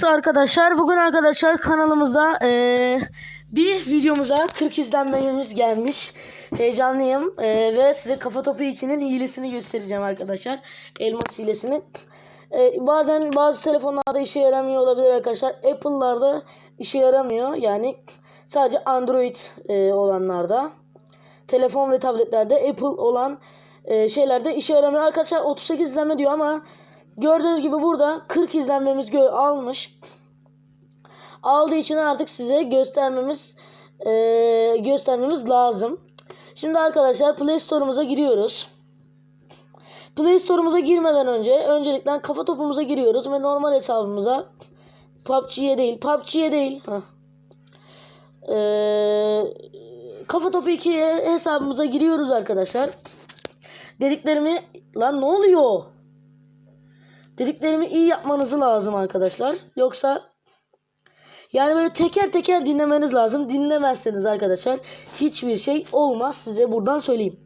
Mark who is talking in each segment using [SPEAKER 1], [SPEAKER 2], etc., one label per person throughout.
[SPEAKER 1] geldiniz arkadaşlar. Bugün arkadaşlar kanalımızda eee, bir videomuza 40 izlenmemiz gelmiş. Heyecanlıyım eee, ve size Kafa Topu 2'nin hilesini göstereceğim arkadaşlar. Elmas hilesini. Eee, bazen bazı telefonlarda işe yaramıyor olabilir arkadaşlar. Apple'larda işe yaramıyor. Yani sadece Android eee, olanlarda. Telefon ve tabletlerde Apple olan eee, şeylerde işe yaramıyor. Arkadaşlar 38 izlenme diyor ama Gördüğünüz gibi burada 40 izlenmemiz almış. Aldığı için artık size göstermemiz eee, göstermemiz lazım. Şimdi arkadaşlar Play Store'umuza giriyoruz. Play Store'umuza girmeden önce öncelikle kafa topumuza giriyoruz ve normal hesabımıza PUBG'ye değil, PUBG'ye değil. Heh. Eee, kafa topu 2'ye hesabımıza giriyoruz arkadaşlar. Dediklerimi lan ne oluyor? Dediklerimi iyi yapmanızı lazım arkadaşlar. Yoksa yani böyle teker teker dinlemeniz lazım. Dinlemezseniz arkadaşlar hiçbir şey olmaz. Size buradan söyleyeyim.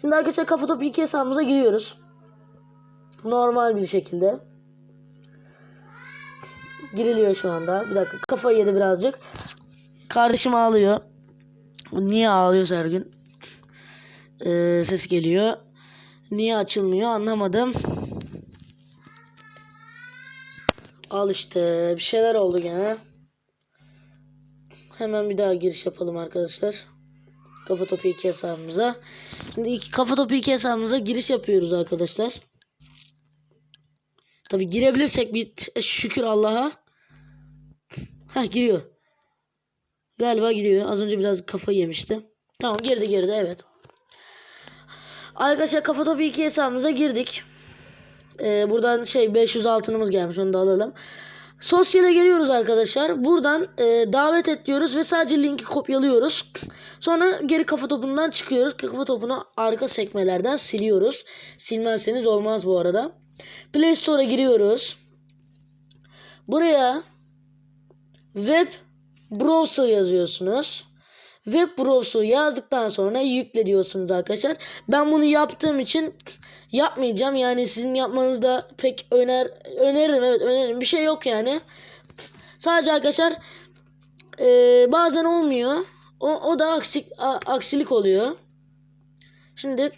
[SPEAKER 1] Şimdi arkadaşlar kafa topu 2 hesabımıza giriyoruz. Normal bir şekilde. Giriliyor şu anda. Bir dakika kafayı yedi birazcık. Kardeşim ağlıyor. Niye ağlıyorsa her gün. Ee, ses geliyor. Niye açılmıyor anlamadım. Al işte bir şeyler oldu gene. Hemen bir daha giriş yapalım arkadaşlar. Kafa topu 2 hesabımıza. Şimdi iki, kafa topu 2 hesabımıza giriş yapıyoruz arkadaşlar. Tabi girebilirsek bir şükür Allah'a. Heh giriyor. Galiba giriyor. Az önce biraz kafayı yemişti. Tamam girdi girdi evet. Arkadaşlar kafa topu 2 hesabımıza girdik. Ee, buradan şey 500 altınımız gelmiş onu da alalım. Sosyale geliyoruz arkadaşlar. Buradan e, davet et diyoruz ve sadece linki kopyalıyoruz. Sonra geri kafa topundan çıkıyoruz. Kafa topunu arka sekmelerden siliyoruz. Silmezseniz olmaz bu arada. Play Store'a giriyoruz. Buraya web browser yazıyorsunuz. Web browser yazdıktan sonra yükle diyorsunuz arkadaşlar. Ben bunu yaptığım için yapmayacağım. Yani sizin yapmanızda pek öner öneririm evet öneririm. Bir şey yok yani. Sadece arkadaşlar eee, bazen olmuyor. O, o da aksik, aksilik oluyor. Şimdi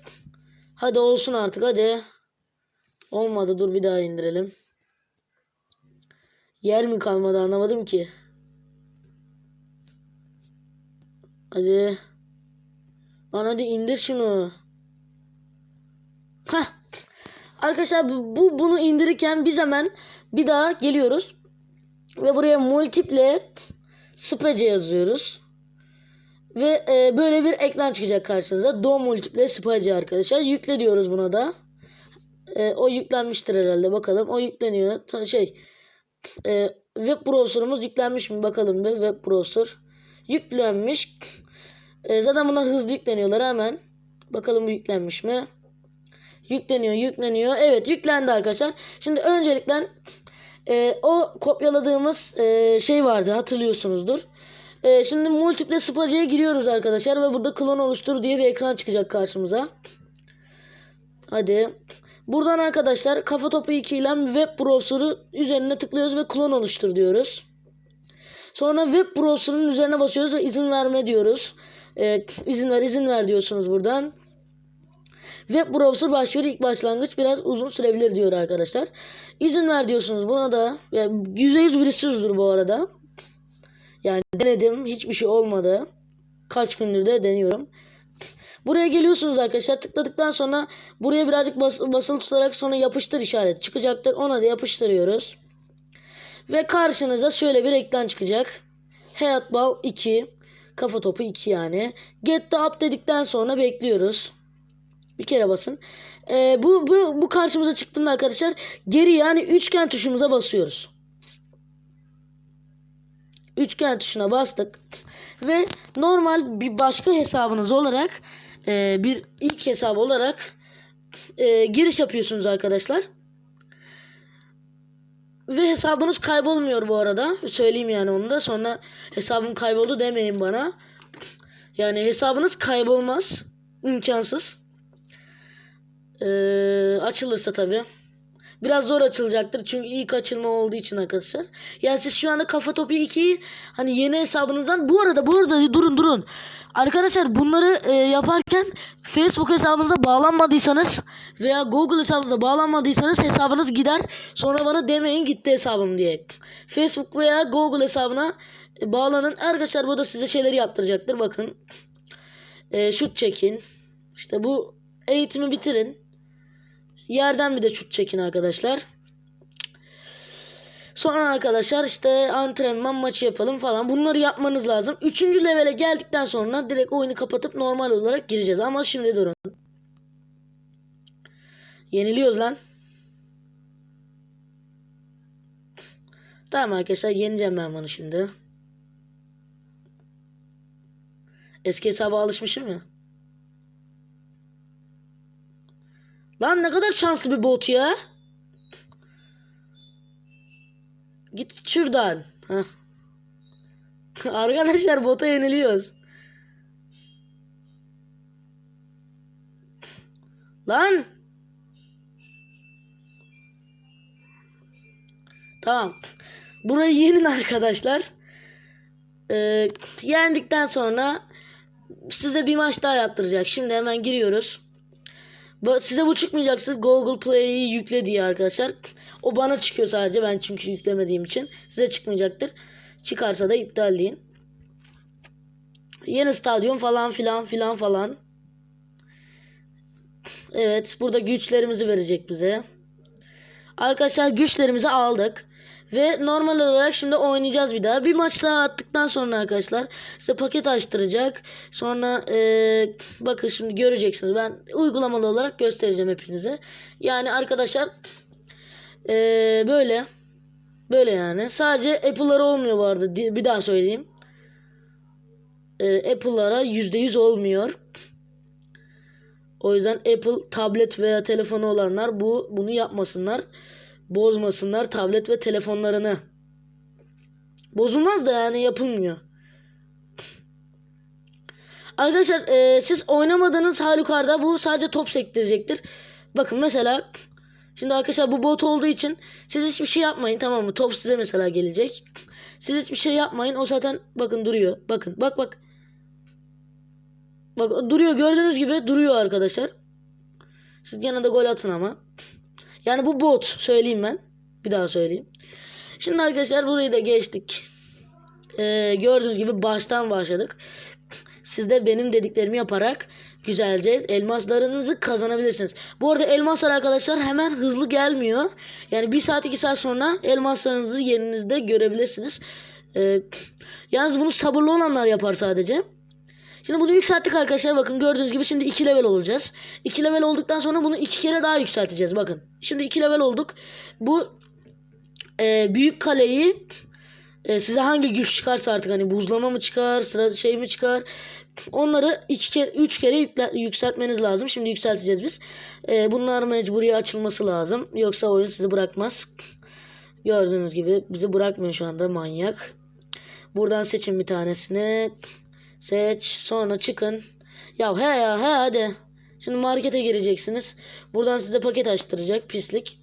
[SPEAKER 1] hadi olsun artık hadi. Olmadı dur bir daha indirelim. Yer mi kalmadı anlamadım ki. Hadi. Lan hadi indir şunu. Heh. Arkadaşlar bu bu- bunu indirirken biz hemen bir daha geliyoruz. Ve buraya multiple spece yazıyoruz. Ve e, böyle bir ekran çıkacak karşınıza. Do multiple spece arkadaşlar. Yükle diyoruz buna da. E, o yüklenmiştir herhalde. Bakalım. O yükleniyor. Ta- Şey e, web browser'ımız yüklenmiş mi? Bakalım bir web browser. Yüklenmiş. E, zaten bunlar hızlı yükleniyorlar hemen. Bakalım bu yüklenmiş mi? Yükleniyor, yükleniyor. Evet, yüklendi arkadaşlar. Şimdi öncelikle e, o kopyaladığımız e, şey vardı hatırlıyorsunuzdur. E, şimdi multiple spacıya giriyoruz arkadaşlar ve burada klon oluştur diye bir ekran çıkacak karşımıza. Hadi. Buradan arkadaşlar kafa topu 2 ile web browser'ı üzerine tıklıyoruz ve klon oluştur diyoruz. Sonra web browser'ın üzerine basıyoruz ve izin verme diyoruz. E, izin ver izin ver diyorsunuz buradan. Web browser başlıyor. İlk başlangıç biraz uzun sürebilir diyor arkadaşlar. İzin ver diyorsunuz buna da. Yani %100 virüsüzdür bu arada. Yani denedim. Hiçbir şey olmadı. Kaç gündür de deniyorum. Buraya geliyorsunuz arkadaşlar. Tıkladıktan sonra buraya birazcık bas basılı tutarak sonra yapıştır işaret çıkacaktır. Ona da yapıştırıyoruz. Ve karşınıza şöyle bir ekran çıkacak. Handball 2. Kafa topu 2 yani. Get the up dedikten sonra bekliyoruz. Bir kere basın. Ee, bu, bu, bu karşımıza çıktığında arkadaşlar geri yani üçgen tuşumuza basıyoruz. Üçgen tuşuna bastık. Ve normal bir başka hesabınız olarak e, bir ilk hesap olarak e, giriş yapıyorsunuz arkadaşlar. Ve hesabınız kaybolmuyor bu arada. Söyleyeyim yani onu da. Sonra hesabım kayboldu demeyin bana. Yani hesabınız kaybolmaz. İmkansız. Ee, açılırsa tabi. Biraz zor açılacaktır. Çünkü ilk açılma olduğu için arkadaşlar. Yani siz şu anda Kafa Topu 2'yi hani yeni hesabınızdan bu arada bu arada durun durun. Arkadaşlar bunları e, yaparken Facebook hesabınıza bağlanmadıysanız veya Google hesabınıza bağlanmadıysanız hesabınız gider. Sonra bana demeyin gitti hesabım diye. Facebook veya Google hesabına e, bağlanın. Arkadaşlar bu da size şeyleri yaptıracaktır. Bakın. E, şut çekin. İşte bu eğitimi bitirin. Yerden bir de şut çekin arkadaşlar. Sonra arkadaşlar işte antrenman maçı yapalım falan. Bunları yapmanız lazım. Üçüncü levele geldikten sonra direkt oyunu kapatıp normal olarak gireceğiz. Ama şimdi durun. Yeniliyoruz lan. Tamam arkadaşlar yeneceğim ben bunu şimdi. Eski hesaba alışmışım ya. Lan ne kadar şanslı bir bot ya. Git şuradan. Arkadaşlar bota yeniliyoruz. Lan. Tamam. Burayı yenin arkadaşlar. Ee, yendikten sonra size bir maç daha yaptıracak. Şimdi hemen giriyoruz. Size bu çıkmayacaksa Google Play'i yükle diye arkadaşlar. O bana çıkıyor sadece ben çünkü yüklemediğim için. Size çıkmayacaktır. Çıkarsa da iptalleyin. Yeni stadyum falan filan filan falan. Evet burada güçlerimizi verecek bize. Arkadaşlar güçlerimizi aldık. Ve normal olarak şimdi oynayacağız bir daha. Bir maç daha attıktan sonra arkadaşlar size paket açtıracak. Sonra eee, bakın şimdi göreceksiniz. Ben uygulamalı olarak göstereceğim hepinize. Yani arkadaşlar eee, böyle. Böyle yani. Sadece Apple'lara olmuyor. Di- Bir daha söyleyeyim. Eee, Apple'lara %100 olmuyor. O yüzden Apple tablet veya telefonu olanlar bu bunu yapmasınlar. Bozmasınlar tablet ve telefonlarını. Bozulmaz da yani yapılmıyor. Arkadaşlar e, siz oynamadığınız halükarda bu sadece top sektirecektir. Bakın mesela şimdi arkadaşlar bu bot olduğu için siz hiçbir şey yapmayın tamam mı? Top size mesela gelecek. Siz hiçbir şey yapmayın. O zaten bakın duruyor. Bakın bak bak. Bak duruyor gördüğünüz gibi duruyor arkadaşlar. Siz gene de gol atın ama. Yani bu bot söyleyeyim ben. Bir daha söyleyeyim. Şimdi arkadaşlar burayı da geçtik. Ee, gördüğünüz gibi baştan başladık. Siz de benim dediklerimi yaparak güzelce elmaslarınızı kazanabilirsiniz. Bu arada elmaslar arkadaşlar hemen hızlı gelmiyor. Yani bir saat iki saat sonra elmaslarınızı yerinizde görebilirsiniz. Ee, yalnız bunu sabırlı olanlar yapar sadece. Şimdi bunu yükselttik arkadaşlar. Bakın gördüğünüz gibi şimdi 2 level olacağız. 2 level olduktan sonra bunu 2 kere daha yükselteceğiz. Bakın. Şimdi 2 level olduk. Bu e, büyük kaleyi e, size hangi güç çıkarsa artık hani buzlama mı çıkar, sıra şey mi çıkar? Onları 2 kere 3 kere yükseltmeniz lazım. Şimdi yükselteceğiz biz. E, bunlar mecburi açılması lazım. Yoksa oyun sizi bırakmaz. Gördüğünüz gibi bizi bırakmıyor şu anda manyak. Buradan seçin bir tanesini. Seç. Sonra çıkın. Ya he ya he hadi. Şimdi markete gireceksiniz. Buradan size paket açtıracak. Pislik.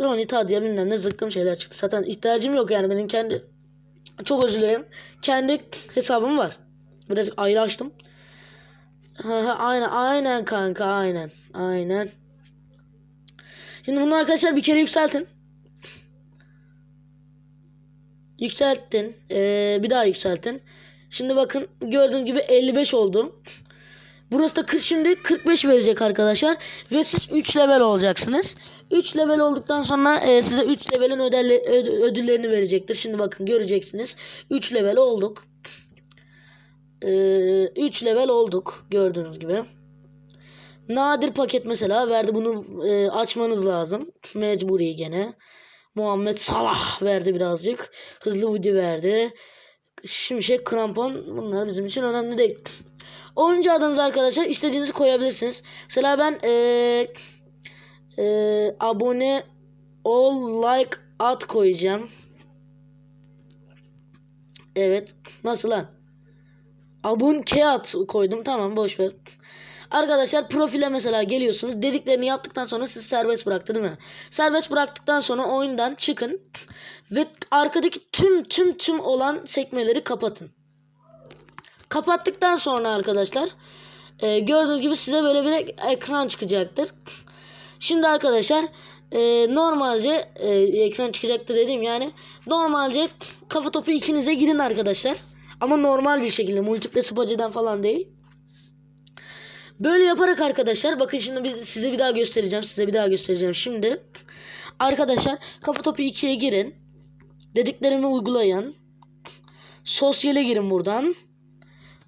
[SPEAKER 1] Roni Tadya bilmem ne zıkkım şeyler çıktı. Zaten ihtiyacım yok yani benim kendi çok özür dilerim. Kendi hesabım var. Birazcık ayrı açtım. Aynen aynen kanka aynen. Aynen. Şimdi bunu arkadaşlar bir kere yükseltin. Yükselttin. Ee, bir daha yükseltin. Şimdi bakın gördüğünüz gibi 55 oldu. Burası da 40 şimdi 45 verecek arkadaşlar. Ve siz 3 level olacaksınız. 3 level olduktan sonra e, size 3 levelin ödelle, öd- ödüllerini verecektir. Şimdi bakın göreceksiniz. 3 level olduk. 3 level olduk gördüğünüz gibi. Nadir paket mesela verdi bunu e, açmanız lazım. Mecburi gene. Muhammed Salah verdi birazcık. Hızlı Woody verdi. Şimşek krampon bunlar bizim için önemli değil. Oyuncu adınız arkadaşlar istediğinizi koyabilirsiniz. Mesela ben eee eee, abone ol like at koyacağım. Evet. Nasıl lan? Abun kağıt koydum. Tamam boş ver. Arkadaşlar profile mesela geliyorsunuz. Dediklerini yaptıktan sonra sizi serbest bıraktı değil mi? Serbest bıraktıktan sonra oyundan çıkın. Ve arkadaki tüm tüm tüm olan sekmeleri kapatın. Kapattıktan sonra arkadaşlar e, gördüğünüz gibi size böyle bir ekran çıkacaktır. Şimdi arkadaşlar e, normalce e, ekran çıkacaktır dediğim yani normalce kafa topu ikinize girin arkadaşlar. Ama normal bir şekilde multiple spaceden falan değil. Böyle yaparak arkadaşlar bakın şimdi biz size bir daha göstereceğim. Size bir daha göstereceğim. Şimdi arkadaşlar kafa topu 2'ye girin. Dediklerimi uygulayın. Sosyale girin buradan.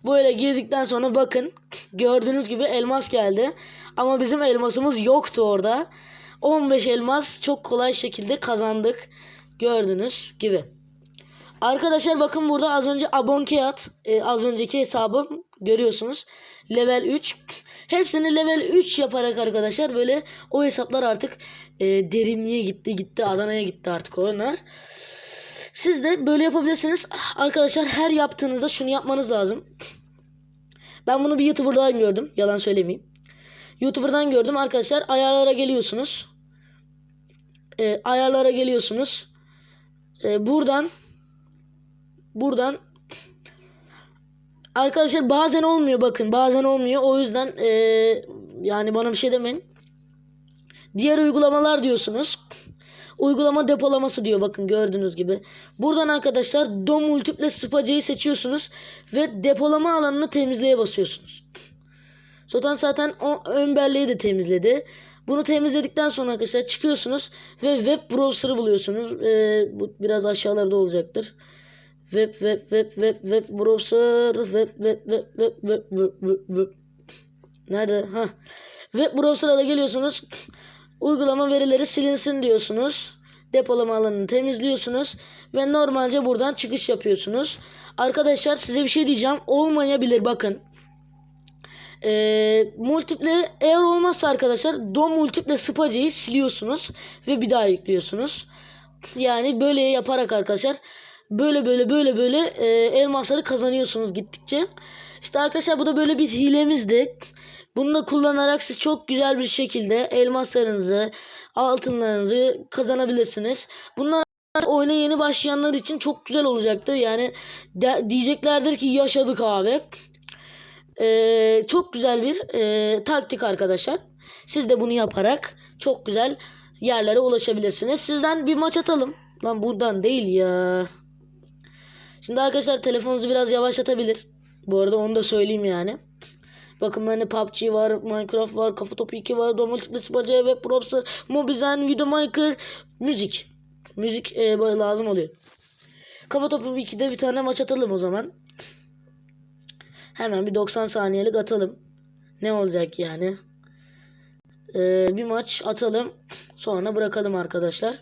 [SPEAKER 1] Böyle girdikten sonra bakın gördüğünüz gibi elmas geldi. Ama bizim elmasımız yoktu orada. 15 elmas çok kolay şekilde kazandık. Gördüğünüz gibi. Arkadaşlar bakın burada az önce Abonkeyat e, az önceki hesabım görüyorsunuz. Level 3. Hepsini level 3 yaparak arkadaşlar böyle o hesaplar artık e, derinliğe gitti gitti Adana'ya gitti artık onlar. Siz de böyle yapabilirsiniz. Arkadaşlar her yaptığınızda şunu yapmanız lazım. Ben bunu bir YouTuber'dan gördüm. Yalan söylemeyeyim. YouTuber'dan gördüm arkadaşlar. Ayarlara geliyorsunuz. E, ayarlara geliyorsunuz. E, buradan buradan arkadaşlar bazen olmuyor bakın. Bazen olmuyor. O yüzden e, yani bana bir şey demeyin. Diğer uygulamalar diyorsunuz. Uygulama depolaması diyor bakın gördüğünüz gibi. Buradan arkadaşlar DOM Multiple Spaca'yı seçiyorsunuz ve depolama alanını temizleye basıyorsunuz. Zaten zaten o ön belleği de temizledi. Bunu temizledikten sonra arkadaşlar çıkıyorsunuz ve web browser'ı buluyorsunuz. Ee, bu biraz aşağılarda olacaktır. Web web web web web browser web web web web web web web web Nerede? Ha. Web browser'a da geliyorsunuz. Uygulama verileri silinsin diyorsunuz. Depolama alanını temizliyorsunuz. Ve normalce buradan çıkış yapıyorsunuz. Arkadaşlar size bir şey diyeceğim. Olmayabilir bakın. Ee, multiple eğer olmazsa arkadaşlar DOM multiple spaca'yı siliyorsunuz. Ve bir daha yüklüyorsunuz. Yani böyle yaparak arkadaşlar böyle böyle böyle böyle e, elmasları kazanıyorsunuz gittikçe. İşte arkadaşlar bu da böyle bir hilemizdi. Bunu da kullanarak siz çok güzel bir şekilde elmaslarınızı, altınlarınızı kazanabilirsiniz. Bunlar oyuna yeni başlayanlar için çok güzel olacaktır. Yani de, diyeceklerdir ki yaşadık abi. Ee, çok güzel bir e, taktik arkadaşlar. Siz de bunu yaparak çok güzel yerlere ulaşabilirsiniz. Sizden bir maç atalım. Lan buradan değil ya. Şimdi arkadaşlar telefonunuzu biraz yavaşlatabilir. Bu arada onu da söyleyeyim yani. Bakın bende PUBG var, Minecraft var, Kafa Topu 2 var, Dom Multiple Space, Web Browser, Mobizen, Video Maker, müzik. Müzik e, lazım oluyor. Kafa Topu 2'de bir tane maç atalım o zaman. Hemen bir 90 saniyelik atalım. Ne olacak yani? Ee, bir maç atalım. Sonra bırakalım arkadaşlar.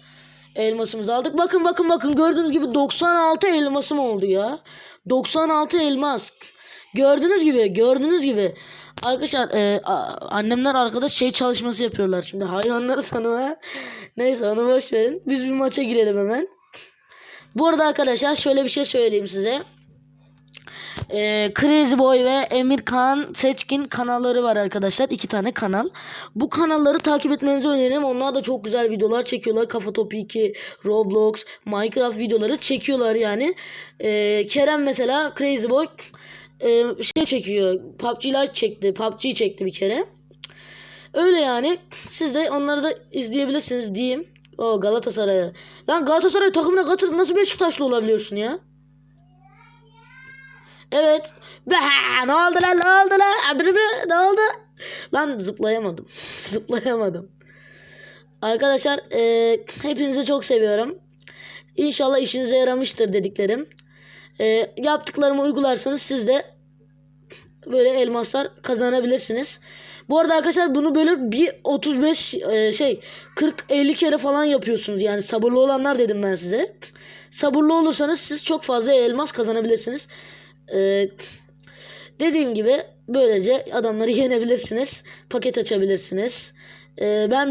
[SPEAKER 1] Elmasımızı aldık. Bakın bakın bakın gördüğünüz gibi 96 elmasım oldu ya. 96 elmas. Gördüğünüz gibi gördüğünüz gibi. Arkadaşlar e, annemler arkada şey çalışması yapıyorlar şimdi hayvanları tanıma. Neyse onu boş verin. Biz bir maça girelim hemen. Bu arada arkadaşlar şöyle bir şey söyleyeyim size. Ee, Crazy Boy ve Emir Kaan Seçkin kanalları var arkadaşlar. iki tane kanal. Bu kanalları takip etmenizi öneririm. Onlar da çok güzel videolar çekiyorlar. Kafa Topu 2, Roblox, Minecraft videoları çekiyorlar yani. Ee, Kerem mesela Crazy Boy e, şey çekiyor. PUBG Lite çekti. PUBG çekti bir kere. Öyle yani. Siz de onları da izleyebilirsiniz diyeyim. O Galatasaray'a. Lan Galatasaray takımına katılıp nasıl Beşiktaşlı olabiliyorsun ya? Evet. Be, ne oldu lan ne oldu lan? Abri bri, Ne oldu? Lan zıplayamadım. zıplayamadım. Arkadaşlar e, hepinizi çok seviyorum. İnşallah işinize yaramıştır dediklerim. E, yaptıklarımı uygularsanız siz de böyle elmaslar kazanabilirsiniz. Bu arada arkadaşlar bunu böyle bir 35 e, şey 40 50 kere falan yapıyorsunuz. Yani sabırlı olanlar dedim ben size. Sabırlı olursanız siz çok fazla elmas kazanabilirsiniz. Ee, dediğim gibi böylece adamları yenebilirsiniz. Paket açabilirsiniz. Ee, ben biraz